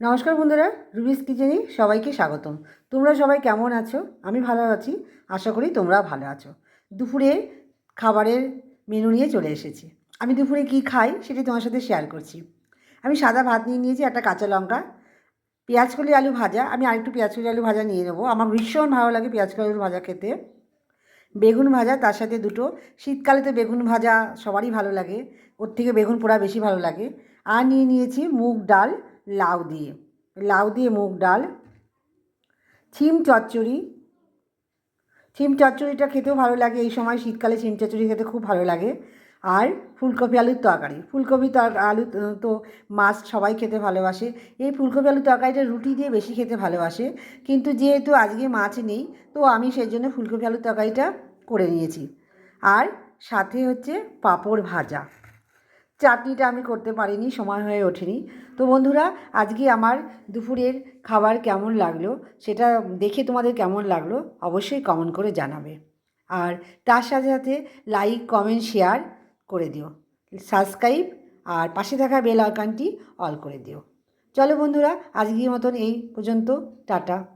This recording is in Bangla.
নমস্কার বন্ধুরা, রুবিস কিচেনে সবাইকে স্বাগতম। তোমরা সবাই কেমন আছো? আমি ভালো আছি, আশা করি তোমরা ভালো আছো। দুপুরে খাবারের মেনু নিয়ে চলে এসেছি। আমি দুপুরে কি খাই সেটি তোমার সাথে শেয়ার করছি। আমি সাদা ভাত নিয়ে নিয়েছি, একটা কাঁচা লঙ্কা, পেঁয়াজ কলি আলু ভাজা। আমি আরেকটু পেঁয়াজ কলি আলু ভাজা নিয়ে নেব। আমার ভীষণ ভালো লাগে পেঁয়াজ কলি আলু ভাজা খেতে। বেগুন ভাজা, তার সাথে দুটো। শীতকালে তো বেগুন ভাজা সবারই ভালো লাগে। ওর থেকে বেগুন পোড়া বেশি ভালো লাগে। আর নিয়ে নিয়েছি মুগ ডাল লাউ দিয়ে। লাউ দিয়ে মুগ ডাল, ছিম চচ্চড়ি। ছিম চচ্চড়িটা খেতেও ভালো লাগে। এই সময় শীতকালে ছিম চচ্চড়ি খেতে খুব ভালো লাগে। আর ফুলকপি আলুর তরকারি। ফুলকপি তর, আলু তো মাছ সবাই খেতে ভালোবাসে। এই ফুলকপি আলুর তরকারিটা রুটি দিয়ে বেশি খেতে ভালোবাসে। কিন্তু যেহেতু আজকে মাছ নেই, তো আমি সেই জন্য ফুলকপি আলুর তরকারিটা করে নিয়েছি। আর সাথে হচ্ছে পাঁপড় ভাজা। চাটনিটা আমি করতে পারিনি, সময় হয়ে ওঠেনি। তো বন্ধুরা, আজকে আমার দুপুরের খাবার কেমন লাগল সেটা দেখে তোমাদের কেমন লাগল অবশ্যই কমেন্ট করে জানাবে। আর তার সাথে সাথে লাইক কমেন্ট শেয়ার করে দিও। সাবস্ক্রাইব আর পাশে থাকা বেল আইকনটি অল করে দিও। চলো বন্ধুরা, আজকের মতন এই পর্যন্ত। টাটা।